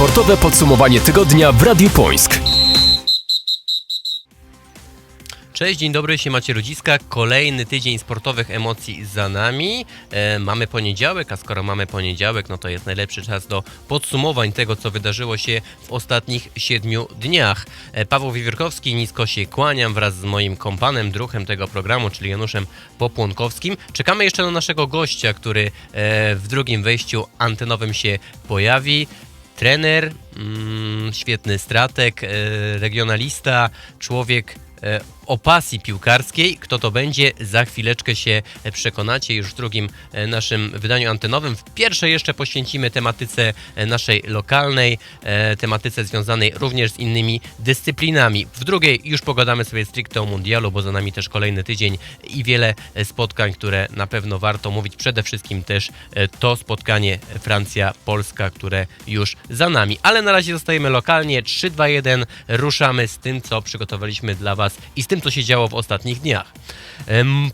Sportowe podsumowanie tygodnia w Radiu Pońsk. Cześć, dzień dobry, się macie Rudziska. Kolejny tydzień sportowych emocji za nami. E, mamy poniedziałek, a skoro mamy poniedziałek, no to jest najlepszy czas do podsumowań tego, co wydarzyło się w ostatnich siedmiu dniach. E, Paweł Wiewiórkowski, nisko się kłaniam wraz z moim kompanem, druhem tego programu, czyli Januszem Popłonkowskim. Czekamy jeszcze na naszego gościa, który e, w drugim wejściu antenowym się pojawi. Trener, mm, świetny strateg, e, regionalista, człowiek e, o pasji piłkarskiej. Kto to będzie? Za chwileczkę się przekonacie już w drugim e, naszym wydaniu antenowym. W pierwszej jeszcze poświęcimy tematyce e, naszej lokalnej, e, tematyce związanej również z innymi dyscyplinami. W drugiej już pogadamy sobie stricte o mundialu, bo za nami też kolejny tydzień i wiele spotkań, które na pewno warto mówić. Przede wszystkim też to spotkanie Francja-Polska, które już za nami. Ale na razie zostajemy lokalnie. 3, 2, 1. Ruszamy z tym, co przygotowaliśmy dla Was i z tym, co się działo w ostatnich dniach.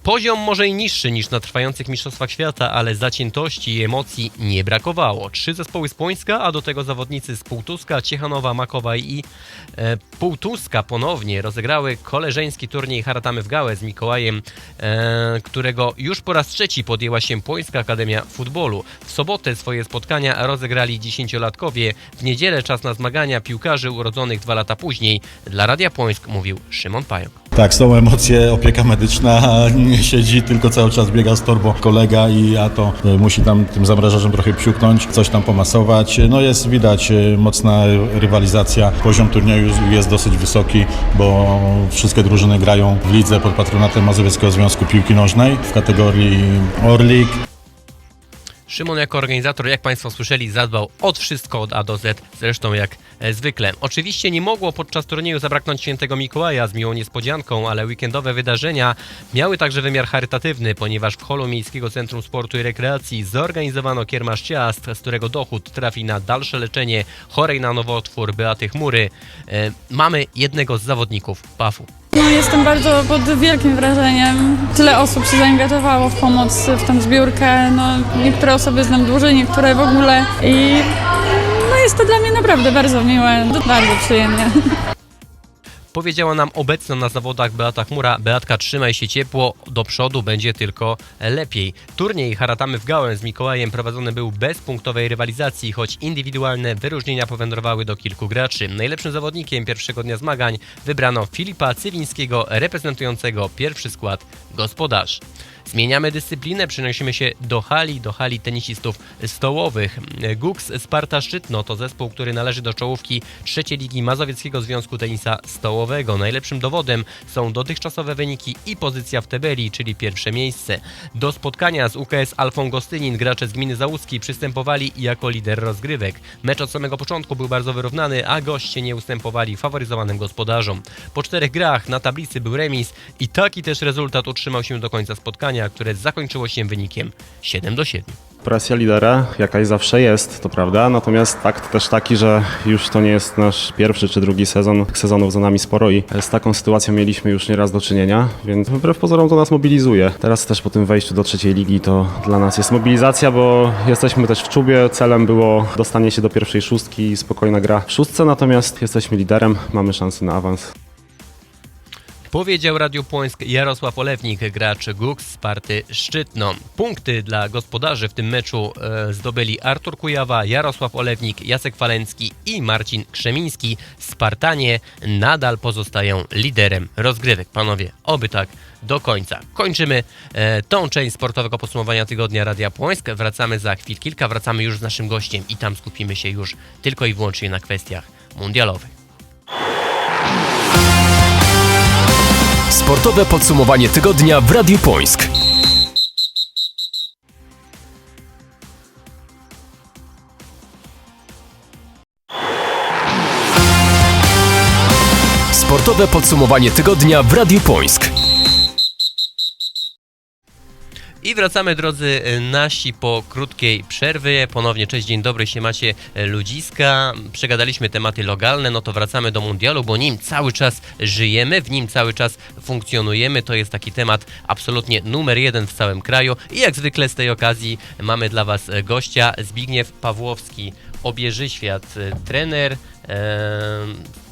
Poziom może i niższy niż na trwających Mistrzostwach Świata, ale zaciętości i emocji nie brakowało. Trzy zespoły z Płońska, a do tego zawodnicy z Półtuska, Ciechanowa, Makowa i e, Półtuska ponownie rozegrały koleżeński turniej Haratamy w Gałę z Mikołajem, e, którego już po raz trzeci podjęła się Płońska Akademia Futbolu. W sobotę swoje spotkania rozegrali dziesięciolatkowie. W niedzielę czas na zmagania piłkarzy urodzonych dwa lata później. Dla Radia Płońsk mówił Szymon Pająk. Tak, są emocje, opieka medyczna, nie siedzi, tylko cały czas biega z torbą kolega i ja to y, musi tam tym zamrażarzem trochę psiuknąć, coś tam pomasować. No jest widać y, mocna rywalizacja, poziom turnieju jest dosyć wysoki, bo wszystkie drużyny grają w lidze pod patronatem Mazowieckiego Związku Piłki Nożnej w kategorii Orlik. Szymon jako organizator, jak Państwo słyszeli, zadbał od wszystko od A do Z, zresztą jak e, zwykle. Oczywiście nie mogło podczas turnieju zabraknąć świętego Mikołaja z miłą niespodzianką, ale weekendowe wydarzenia miały także wymiar charytatywny, ponieważ w holu Miejskiego Centrum Sportu i Rekreacji zorganizowano kiermasz ciast, z którego dochód trafi na dalsze leczenie chorej na nowotwór Beaty Chmury. E, mamy jednego z zawodników, Pafu. No, jestem bardzo pod wielkim wrażeniem. Tyle osób się zaangażowało w pomoc w tą zbiórkę. No, niektóre osoby znam dłużej, niektóre w ogóle. I no, jest to dla mnie naprawdę bardzo miłe, bardzo przyjemnie. Powiedziała nam obecna na zawodach Beata Chmura. Beatka, trzymaj się ciepło, do przodu będzie tylko lepiej. Turniej Haratamy w Gałę z Mikołajem prowadzony był bez punktowej rywalizacji, choć indywidualne wyróżnienia powędrowały do kilku graczy. Najlepszym zawodnikiem pierwszego dnia zmagań wybrano Filipa Cywińskiego, reprezentującego pierwszy skład gospodarz. Zmieniamy dyscyplinę, przenosimy się do hali, do hali tenisistów stołowych. Gux Sparta Szczytno to zespół, który należy do czołówki trzeciej ligi Mazowieckiego Związku Tenisa Stołowego. Najlepszym dowodem są dotychczasowe wyniki i pozycja w tabeli, czyli pierwsze miejsce. Do spotkania z UKS Alfą Gostynin gracze z gminy Załuski przystępowali jako lider rozgrywek. Mecz od samego początku był bardzo wyrównany, a goście nie ustępowali faworyzowanym gospodarzom. Po czterech grach na tablicy był remis i taki też rezultat utrzymał się do końca spotkania, które zakończyło się wynikiem 7 do 7. Presja lidera jakaś zawsze jest, to prawda, natomiast fakt też taki, że już to nie jest nasz pierwszy czy drugi sezon, sezonów za nami sporo i z taką sytuacją mieliśmy już nieraz do czynienia, więc wbrew pozorom to nas mobilizuje. Teraz też po tym wejściu do trzeciej ligi to dla nas jest mobilizacja, bo jesteśmy też w czubie, celem było dostanie się do pierwszej szóstki i spokojna gra w szóstce, natomiast jesteśmy liderem, mamy szansę na awans. Powiedział Radiu Płońsk Jarosław Olewnik, gracz Gux Sparty Szczytno. Punkty dla gospodarzy w tym meczu e, zdobyli Artur Kujawa, Jarosław Olewnik, Jacek Falencki i Marcin Krzemiński. Spartanie nadal pozostają liderem rozgrywek. Panowie, oby tak do końca. Kończymy e, tą część sportowego podsumowania tygodnia Radia Płońsk. Wracamy za chwil kilka, wracamy już z naszym gościem i tam skupimy się już tylko i wyłącznie na kwestiach mundialowych. Sportowe podsumowanie tygodnia w Radiu Pońsk. Sportowe podsumowanie tygodnia w Radiu Pońsk. I wracamy, drodzy e, nasi, po krótkiej przerwie. Ponownie cześć, dzień dobry, się macie e, ludziska. Przegadaliśmy tematy lokalne, no to wracamy do mundialu, bo nim cały czas żyjemy, w nim cały czas funkcjonujemy. To jest taki temat absolutnie numer jeden w całym kraju. I jak zwykle z tej okazji mamy dla Was e, gościa, Zbigniew Pawłowski, obieży świat. Trener,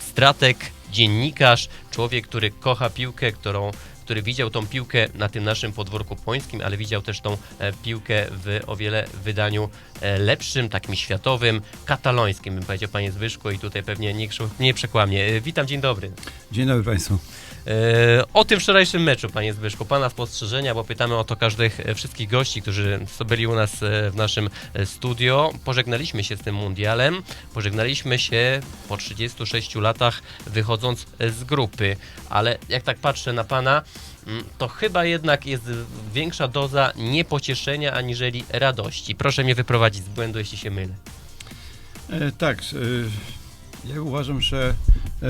strateg, dziennikarz, człowiek, który kocha piłkę, którą który widział tą piłkę na tym naszym podwórku pońskim, ale widział też tą e, piłkę w o wiele wydaniu e, lepszym, takim światowym, katalońskim, bym powiedział, panie Zbyszku, i tutaj pewnie nie, nie przekłamie. E, Witam, dzień dobry. Dzień dobry Państwu. E, O tym wczorajszym meczu, panie Zbyszku, pana spostrzeżenia, bo pytamy o to każdych, e, wszystkich gości, którzy byli u nas e, w naszym studio. Pożegnaliśmy się z tym mundialem, pożegnaliśmy się po 36 latach wychodząc z grupy, ale jak tak patrzę na pana, mm, to chyba jednak jest większa doza niepocieszenia aniżeli radości. Proszę mnie wyprowadzić z błędu, jeśli się mylę. E, tak, e, ja uważam, że e,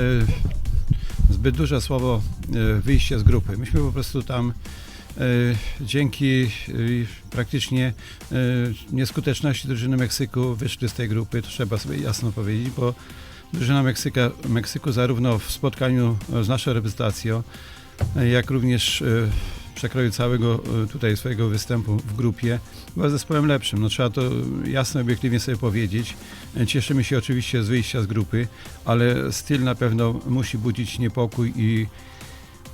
zbyt duże słowo e, wyjście z grupy. Myśmy po prostu tam e, dzięki e, praktycznie nieskuteczności drużyny Meksyku wyszli z tej grupy, to trzeba sobie jasno powiedzieć, bo drużyna Meksyka, Meksyku zarówno w spotkaniu z naszą reprezentacją, jak również przekroju całego e, tutaj swojego występu w grupie była zespołem lepszym. No, trzeba to jasno, obiektywnie sobie powiedzieć. E, Cieszymy się oczywiście z wyjścia z grupy, ale styl na pewno musi budzić niepokój i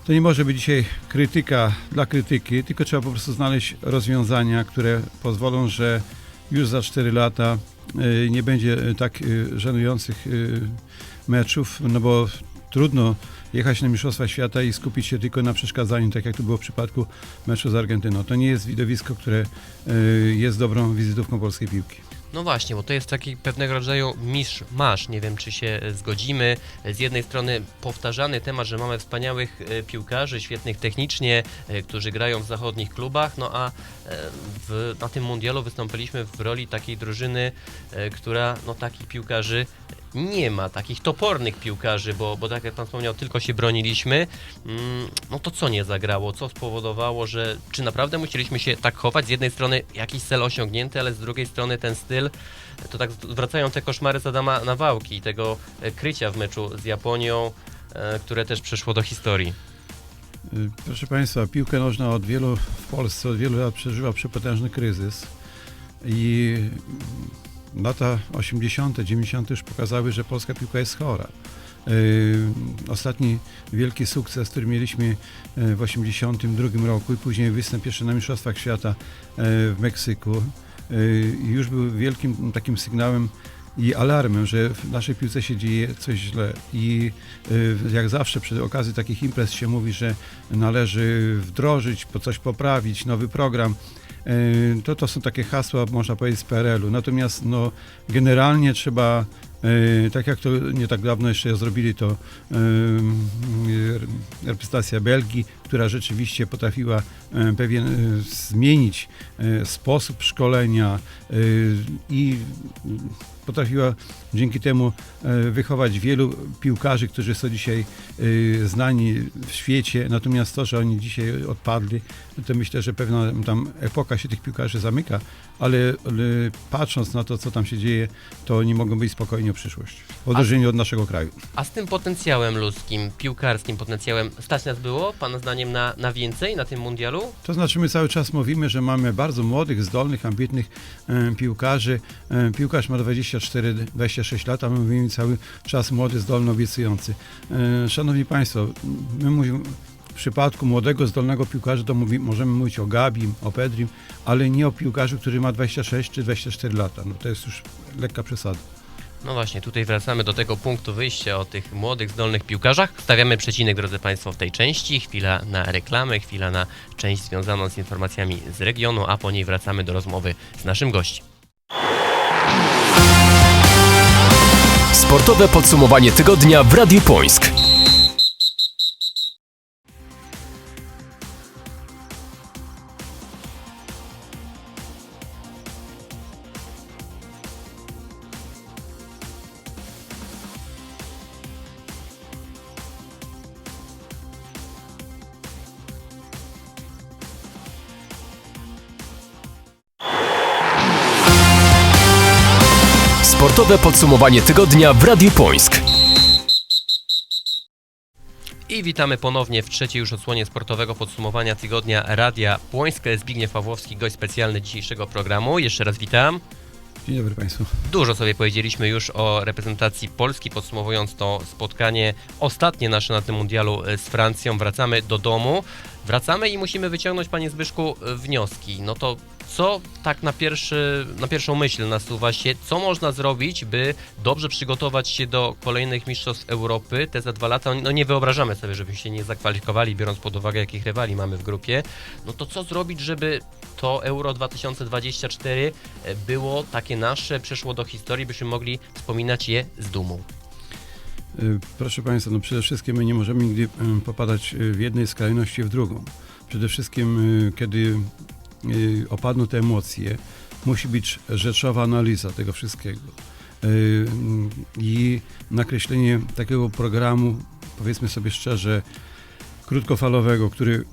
to nie może być dzisiaj krytyka dla krytyki, tylko trzeba po prostu znaleźć rozwiązania, które pozwolą, że już za 4 lata e, nie będzie tak żenujących meczów, no bo trudno jechać na Mistrzostwa Świata i skupić się tylko na przeszkadzaniu, tak jak to było w przypadku meczu z Argentyną. To nie jest widowisko, które e, jest dobrą wizytówką polskiej piłki. No właśnie, bo to jest taki pewnego rodzaju misz masz. Nie wiem, czy się zgodzimy. Z jednej strony powtarzany temat, że mamy wspaniałych e, piłkarzy, świetnych technicznie, e, którzy grają w zachodnich klubach, no a w, na tym mundialu wystąpiliśmy w roli takiej drużyny, która no takich piłkarzy nie ma, takich topornych piłkarzy, bo, bo tak jak pan wspomniał, tylko się broniliśmy. Mm, No to co nie zagrało? Co spowodowało, że czy naprawdę musieliśmy się tak chować? Z jednej strony jakiś cel osiągnięty, ale z drugiej strony ten styl, to tak wracają te koszmary z Adama Nawałki i tego e, krycia w meczu z Japonią, e, które też przeszło do historii. Y, Proszę Państwa, piłkę nożna od wielu w Polsce od wielu lat przeżywa przepotężny kryzys i lata 80., 90. już pokazały, że polska piłka jest chora. Y, Ostatni wielki sukces, który mieliśmy y, w 82 roku i później występ jeszcze na Mistrzostwach Świata y, w Meksyku już był wielkim takim sygnałem i alarmem, że w naszej piłce się dzieje coś źle. I jak zawsze przy okazji takich imprez się mówi, że należy wdrożyć, coś poprawić, nowy program. Y, To, to są takie hasła, można powiedzieć, z PRL-u. Natomiast no, generalnie trzeba, y, tak jak to nie tak dawno jeszcze zrobili to y, reprezentacja Belgii, która rzeczywiście potrafiła y, pewien y, zmienić y, sposób szkolenia i potrafiła dzięki temu e, wychować wielu piłkarzy, którzy są dzisiaj e, znani w świecie. Natomiast to, że oni dzisiaj odpadli, to myślę, że pewna tam epoka się tych piłkarzy zamyka, ale, ale patrząc na to, co tam się dzieje, to oni mogą być spokojni o przyszłość. W odróżnieniu od naszego kraju. A z tym potencjałem ludzkim, piłkarskim potencjałem, stać nas było, pana zdaniem, na, na więcej na tym mundialu? To znaczy my cały czas mówimy, że mamy bardzo młodych, zdolnych, ambitnych e, piłkarzy. E, piłkarz ma 24-26 lat, a my mówimy cały czas młody, zdolny, obiecujący. E, szanowni Państwo, my mówimy w przypadku młodego, zdolnego piłkarza to mówi, możemy mówić o Gabim, o Pedrim, ale nie o piłkarzu, który ma 26 czy 24 lata. No to jest już lekka przesada. No właśnie, tutaj wracamy do tego punktu wyjścia o tych młodych, zdolnych piłkarzach. Stawiamy przecinek, drodzy Państwo, w tej części. Chwila na reklamę, chwila na część związaną z informacjami z regionu, a po niej wracamy do rozmowy z naszym gościem. Sportowe podsumowanie tygodnia w Radiu Pońsk. Podsumowanie tygodnia w Radiu Pońsk. I witamy ponownie w trzeciej już odsłonie sportowego podsumowania tygodnia Radia Płońsk. Zbigniew Pawłowski, gość specjalny dzisiejszego programu. Jeszcze raz witam. Dzień dobry Państwu. Dużo sobie powiedzieliśmy już o reprezentacji Polski, podsumowując to spotkanie ostatnie nasze na tym mundialu e, z Francją. Wracamy do domu. Wracamy i musimy wyciągnąć, panie Zbyszku, e, wnioski. No to co tak na, pierwszy, na pierwszą myśl nasuwa się, co można zrobić, by dobrze przygotować się do kolejnych Mistrzostw Europy te za dwa lata? No nie wyobrażamy sobie, żebyśmy się nie zakwalifikowali, biorąc pod uwagę, jakich rywali mamy w grupie. No to co zrobić, żeby to Euro 2024 e, było takie nasze, przeszło do historii, byśmy mogli wspominać je z dumą. Y, Proszę Państwa, no przede wszystkim my nie możemy nigdy y, popadać y, w jednej skrajności w drugą. Przede wszystkim, kiedy opadną te emocje, musi być rzeczowa analiza tego wszystkiego. I nakreślenie takiego programu, powiedzmy sobie szczerze, krótkofalowego, który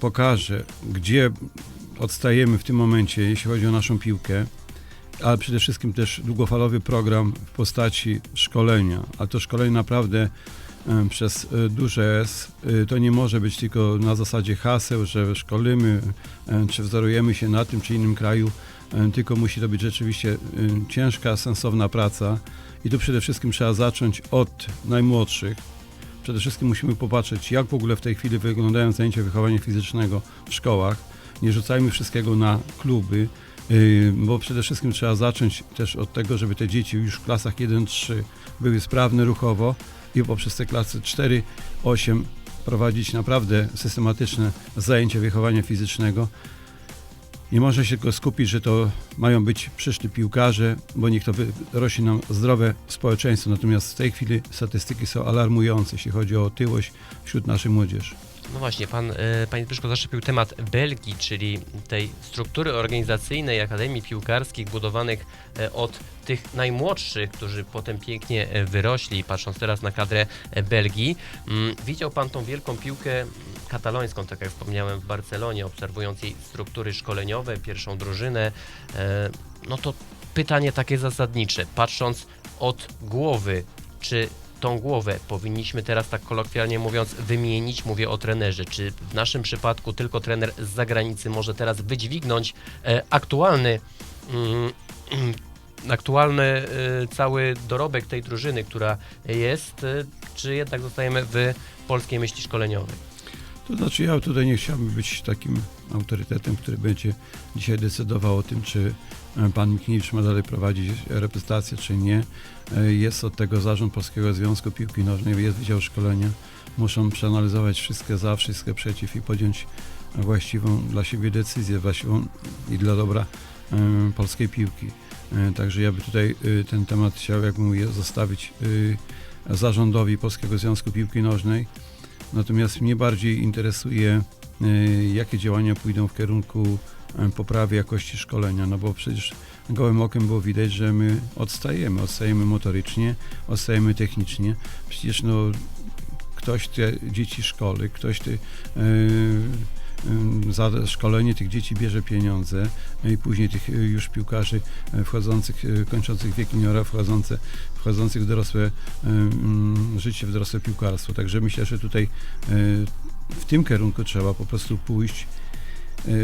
pokaże, gdzie odstajemy w tym momencie, jeśli chodzi o naszą piłkę, ale przede wszystkim też długofalowy program w postaci szkolenia, a to szkolenie naprawdę przez e, duże S, e, to nie może być tylko na zasadzie haseł, że szkolimy, em, czy wzorujemy się na tym czy innym kraju, tylko musi to być rzeczywiście ciężka, sensowna praca i tu przede wszystkim trzeba zacząć od najmłodszych. Przede wszystkim musimy popatrzeć, jak w ogóle w tej chwili wyglądają zajęcia wychowania fizycznego w szkołach. Nie rzucajmy wszystkiego na kluby, bo przede wszystkim trzeba zacząć też od tego, żeby te dzieci już w klasach 1-3 były sprawne ruchowo i poprzez te klasy 4-8 prowadzić naprawdę systematyczne zajęcia wychowania fizycznego. Nie można się tylko skupić, że to mają być przyszli piłkarze, bo niech to rośnie nam zdrowe społeczeństwo. Natomiast w tej chwili statystyki są alarmujące, jeśli chodzi o otyłość wśród naszej młodzieży. No właśnie, pan, e, panie Zbyszko zaszczepił temat Belgii, czyli tej struktury organizacyjnej Akademii Piłkarskich budowanych e, od tych najmłodszych, którzy potem pięknie e, wyrośli, patrząc teraz na kadrę e, Belgii. Mm, Widział pan tą wielką piłkę katalońską, tak jak wspomniałem, w Barcelonie, obserwując jej struktury szkoleniowe, pierwszą drużynę. No to pytanie takie zasadnicze, patrząc od głowy, czy tą głowę powinniśmy teraz tak kolokwialnie mówiąc wymienić, mówię o trenerze, czy w naszym przypadku tylko trener z zagranicy może teraz wydźwignąć e, aktualny mm, aktualny e, cały dorobek tej drużyny, która jest, e, czy jednak zostajemy w polskiej myśli szkoleniowej? To znaczy ja tutaj nie chciałbym być takim autorytetem, który będzie dzisiaj decydował o tym, czy e, pan Michniewicz ma dalej prowadzić reprezentację, czy nie. E, Jest od tego zarząd Polskiego Związku Piłki Nożnej, jest Wydział Szkolenia. Muszą przeanalizować wszystkie za, wszystkie przeciw i podjąć właściwą dla siebie decyzję, właściwą i dla dobra e, polskiej piłki. Także ja by tutaj ten temat chciał, jak mówię, zostawić zarządowi Polskiego Związku Piłki Nożnej. Natomiast mnie bardziej interesuje, y, jakie działania pójdą w kierunku y, poprawy jakości szkolenia, no bo przecież gołym okiem było widać, że my odstajemy, odstajemy motorycznie, odstajemy technicznie. Przecież no, ktoś te dzieci szkoli, ktoś te, y, y, za szkolenie tych dzieci bierze pieniądze no i później tych y, już piłkarzy y, wchodzących, y, kończących wiek juniora, wchodzące, wchodzących w dorosłe mm, życie, w dorosłe piłkarstwo. Także myślę, że tutaj w tym kierunku trzeba po prostu pójść,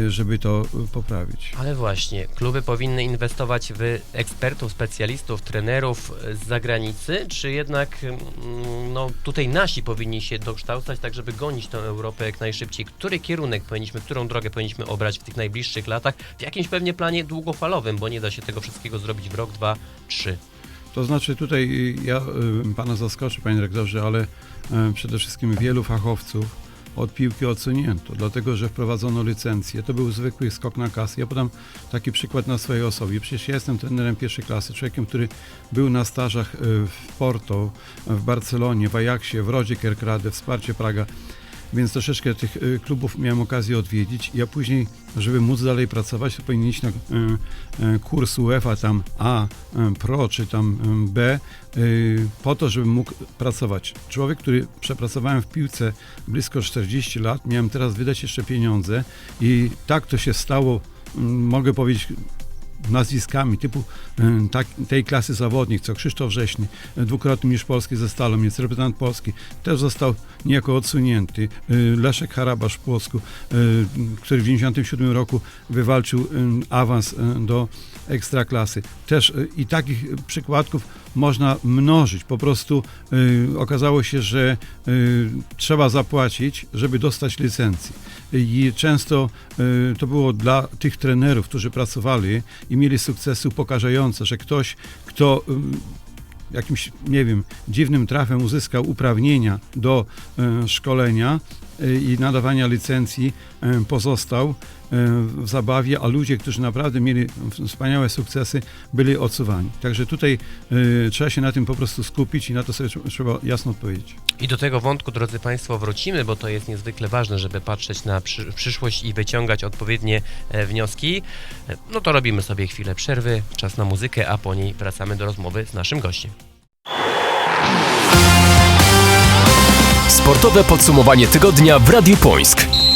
żeby to y, poprawić. Ale właśnie, kluby powinny inwestować w ekspertów, specjalistów, trenerów z zagranicy, czy jednak mm, no, tutaj nasi powinni się dokształcać, tak żeby gonić tę Europę jak najszybciej? Który kierunek powinniśmy, którą drogę powinniśmy obrać w tych najbliższych latach? W jakimś pewnie planie długofalowym, bo nie da się tego wszystkiego zrobić w rok, dwa, trzy. To znaczy tutaj y, ja y, pana zaskoczę, panie rektorze, ale y, przede wszystkim wielu fachowców od piłki odsunięto, dlatego że wprowadzono licencję. To był zwykły skok na kasę. Ja podam taki przykład na swojej osobie. Przecież ja jestem trenerem pierwszej klasy, człowiekiem, który był na stażach y, w Porto, w Barcelonie, w Ajaxie, w Rodzie Kerkrade, Wsparcie Praga. Więc troszeczkę tych y, klubów miałem okazję odwiedzić. Ja później, żeby móc dalej pracować, to powinien iść na y, y, kurs UEFA tam A, Pro czy tam B, po to, żebym mógł pracować. Człowiek, który przepracowałem w piłce blisko 40 lat, miałem teraz wydać jeszcze pieniądze i tak to się stało, mogę powiedzieć, nazwiskami typu e, tak, tej klasy zawodnik, co Krzysztof Wrześny, e, dwukrotny mistrz Polski ze Stalą, jest reprezentant Polski, też został niejako odsunięty. E, Leszek Harabasz w Płocku, który w 1997 roku wywalczył awans do ekstraklasy. Też e, i takich przykładków można mnożyć. Po prostu e, okazało się, że e, trzeba zapłacić, żeby dostać licencję. I często e, to było dla tych trenerów, którzy pracowali i mieli sukcesy upokarzające, że ktoś, kto em, jakimś, nie wiem, dziwnym trafem uzyskał uprawnienia do e, szkolenia i nadawania licencji, e, pozostał e, w zabawie, a ludzie, którzy naprawdę mieli wspaniałe sukcesy, byli odsuwani. Także tutaj trzeba się na tym po prostu skupić i na to sobie trze- trzeba jasno odpowiedzieć. I do tego wątku, drodzy Państwo, wrócimy, bo to jest niezwykle ważne, żeby patrzeć na przy, przyszłość i wyciągać odpowiednie e, wnioski. E, No to robimy sobie chwilę przerwy, czas na muzykę, a po niej wracamy do rozmowy z naszym gościem. Sportowe podsumowanie tygodnia w Radiu Pońsk.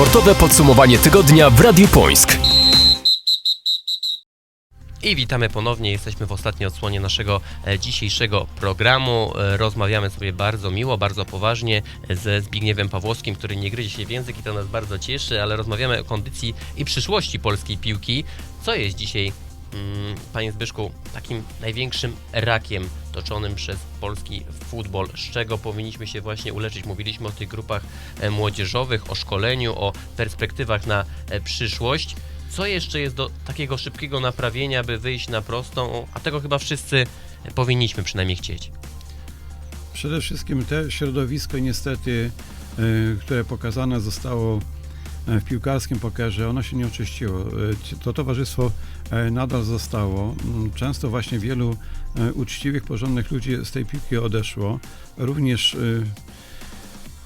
Sportowe podsumowanie tygodnia w Radiu Pońsk. I witamy ponownie. Jesteśmy w ostatniej odsłonie naszego e, dzisiejszego programu. E, Rozmawiamy sobie bardzo miło, bardzo poważnie ze Zbigniewem Pawłowskim, który nie gryzie się w język i to nas bardzo cieszy, ale rozmawiamy o kondycji i przyszłości polskiej piłki. Co jest dzisiaj, panie Zbyszku, takim największym rakiem toczonym przez polski futbol? Z czego powinniśmy się właśnie uleczyć? Mówiliśmy o tych grupach e, młodzieżowych, o szkoleniu, o perspektywach na e, przyszłość. Co jeszcze jest do takiego szybkiego naprawienia, by wyjść na prostą? A tego chyba wszyscy powinniśmy przynajmniej chcieć. Przede wszystkim te środowisko niestety, e, które pokazane zostało e, w piłkarskim pokerze, ono się nie oczyściło. E, ci- To towarzystwo e, nadal zostało. Mm, Często właśnie wielu e, uczciwych, porządnych ludzi z tej piłki odeszło. Również e,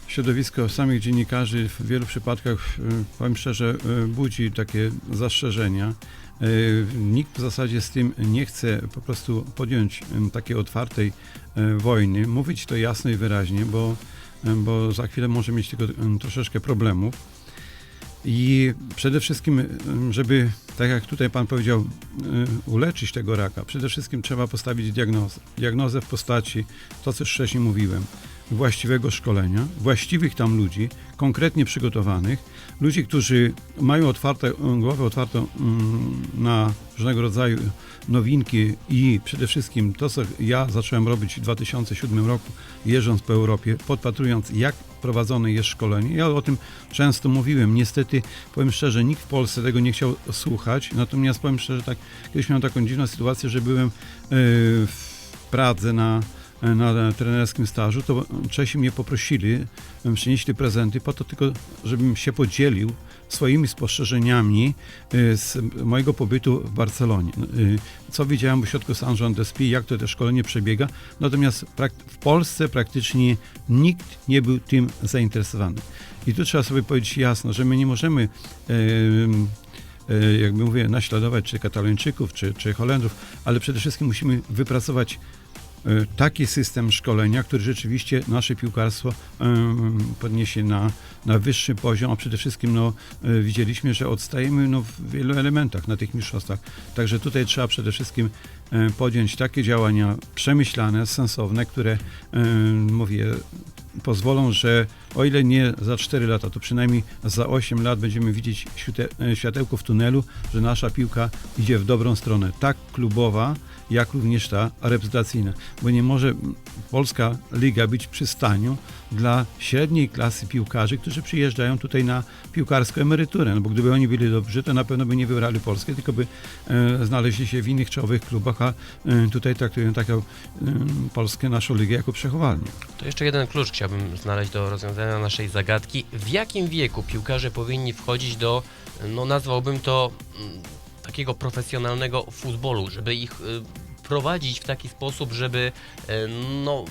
środowisko samych dziennikarzy w wielu przypadkach, e, powiem szczerze, e, budzi takie zastrzeżenia. E, Nikt w zasadzie z tym nie chce po prostu podjąć takiej otwartej e, wojny, mówić to jasno i wyraźnie, bo, e, bo za chwilę może mieć tylko troszeczkę problemów. I przede wszystkim, żeby, tak jak tutaj Pan powiedział, e, uleczyć tego raka, przede wszystkim trzeba postawić diagnozę. Diagnozę w postaci, to co już wcześniej mówiłem, właściwego szkolenia, właściwych tam ludzi, konkretnie przygotowanych, ludzi, którzy mają otwarte, głowę otwartą mm, na różnego rodzaju nowinki i przede wszystkim to, co ja zacząłem robić w 2007 roku, jeżdżąc po Europie, podpatrując, jak prowadzone jest szkolenie. Ja o tym często mówiłem. Niestety, powiem szczerze, nikt w Polsce tego nie chciał słuchać. Natomiast powiem szczerze, tak, kiedyś miałem taką dziwną sytuację, że byłem e, w Pradze na na trenerskim stażu, to Czesi mnie poprosili, przynieśli prezenty po to tylko, żebym się podzielił swoimi spostrzeżeniami y, z mojego pobytu w Barcelonie. Y, Co widziałem w ośrodku San Jean d'Espí, jak to też szkolenie przebiega. Natomiast w Polsce praktycznie nikt nie był tym zainteresowany. I tu trzeba sobie powiedzieć jasno, że my nie możemy em, e, jakby mówię, naśladować czy Katalończyków, czy, czy Holendrów, ale przede wszystkim musimy wypracować taki system szkolenia, który rzeczywiście nasze piłkarstwo em, podniesie na, na wyższy poziom, a przede wszystkim no, widzieliśmy, że odstajemy no, w wielu elementach na tych mistrzostwach. Także tutaj trzeba przede wszystkim podjąć takie działania przemyślane, sensowne, które, mówię, pozwolą, że o ile nie za 4 lata, to przynajmniej za 8 lat będziemy widzieć e, światełko w tunelu, że nasza piłka idzie w dobrą stronę, tak klubowa, jak również ta reprezentacyjna. Bo nie może polska liga być przystanią dla średniej klasy piłkarzy, którzy przyjeżdżają tutaj na piłkarską emeryturę. No bo gdyby oni byli dobrzy, to na pewno by nie wybrali Polskę, tylko by e, znaleźli się w innych czołowych klubach, a e, tutaj traktują taką e, Polskę, naszą ligę jako przechowalnię. To jeszcze jeden klucz chciałbym znaleźć do rozwiązania naszej zagadki. W jakim wieku piłkarze powinni wchodzić do, no nazwałbym to, mm, takiego profesjonalnego futbolu, żeby ich y, wprowadzić w taki sposób, żeby e, no,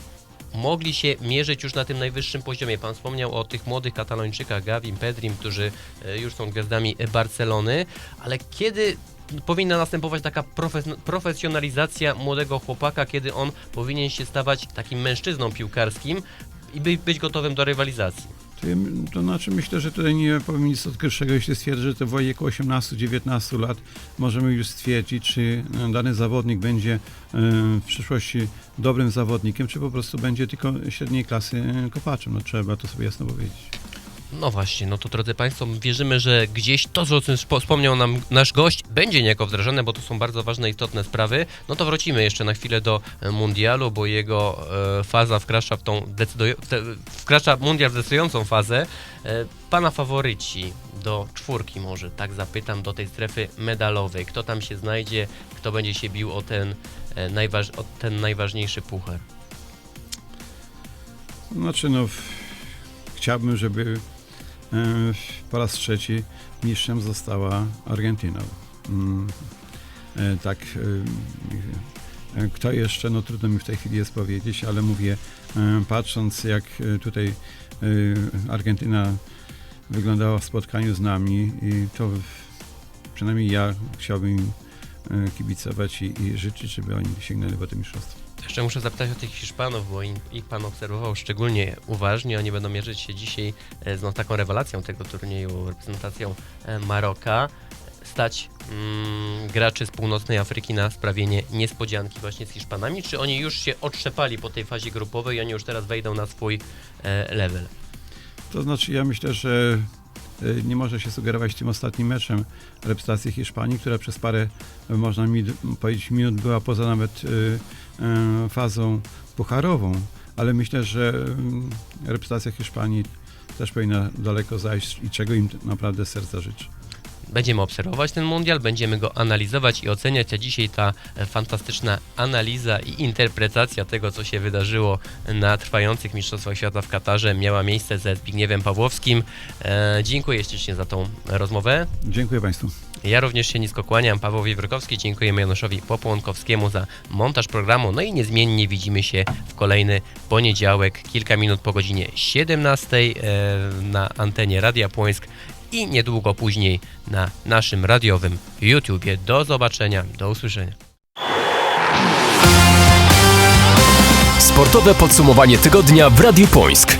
mogli się mierzyć już na tym najwyższym poziomie. Pan wspomniał o tych młodych Katalończykach, Gavim, Pedrim, którzy e, już są gwiazdami Barcelony, ale kiedy powinna następować taka profes- profesjonalizacja młodego chłopaka, kiedy on powinien się stawać takim mężczyzną piłkarskim i by, być gotowym do rywalizacji? To, znaczy myślę, że tutaj nie powiem nic odkrywczego, jeśli stwierdzę, że to w wieku 18-19 lat możemy już stwierdzić, czy e, dany zawodnik będzie e, w przyszłości dobrym zawodnikiem, czy po prostu będzie tylko średniej klasy e, kopaczem. No trzeba to sobie jasno powiedzieć. No właśnie, no to drodzy Państwo, wierzymy, że gdzieś to, co o spo- wspomniał nam nasz gość, będzie niejako wdrażane, bo to są bardzo ważne, istotne sprawy. No to wrócimy jeszcze na chwilę do e, mundialu, bo jego e, faza wkracza w tą decyduj- w te, wkracza mundial w decydującą fazę. E, pana faworyci do czwórki może, tak zapytam, do tej strefy medalowej. Kto tam się znajdzie, kto będzie się bił o ten, e, najważ- o ten najważniejszy puchar? Znaczy, no, chciałbym, żeby po raz trzeci mistrzem została Argentyna. Mm, e, tak, e, e, kto jeszcze, no trudno mi w tej chwili jest powiedzieć, ale mówię, e, patrząc jak e, tutaj e, Argentyna wyglądała w spotkaniu z nami, to przynajmniej ja chciałbym e, kibicować i, życzyć, żeby oni sięgnęli po to mistrzostwo. Jeszcze muszę zapytać o tych Hiszpanów, bo ich pan obserwował szczególnie uważnie. Oni będą mierzyć się dzisiaj e, z no, taką rewelacją tego turnieju, reprezentacją e, Maroka. Stać mm, graczy z północnej Afryki na sprawienie niespodzianki właśnie z Hiszpanami? Czy oni już się otrzepali po tej fazie grupowej i oni już teraz wejdą na swój e, level? To znaczy, ja myślę, że e, nie może się sugerować tym ostatnim meczem reprezentacji Hiszpanii, która przez parę, można mi powiedzieć, minut była poza nawet fazą pucharową, ale myślę, że mm, reprezentacja Hiszpanii też powinna daleko zajść i czego im naprawdę serca życzę. Będziemy obserwować ten mundial, będziemy go analizować i oceniać, a dzisiaj ta e, fantastyczna analiza i interpretacja tego, co się wydarzyło na trwających Mistrzostwach Świata w Katarze miała miejsce ze Zbigniewem Pawłowskim. E, dziękuję ślicznie za tą rozmowę. Dziękuję Państwu. Ja również się nisko kłaniam. Paweł Wiebrykowski, dziękujemy Januszowi Popłonkowskiemu za montaż programu. No i niezmiennie widzimy się w kolejny poniedziałek, kilka minut po godzinie 17 e, na antenie Radia Płońsk i niedługo później na naszym radiowym YouTubie. Do zobaczenia, do usłyszenia. Sportowe podsumowanie tygodnia w Radiu Pońsk.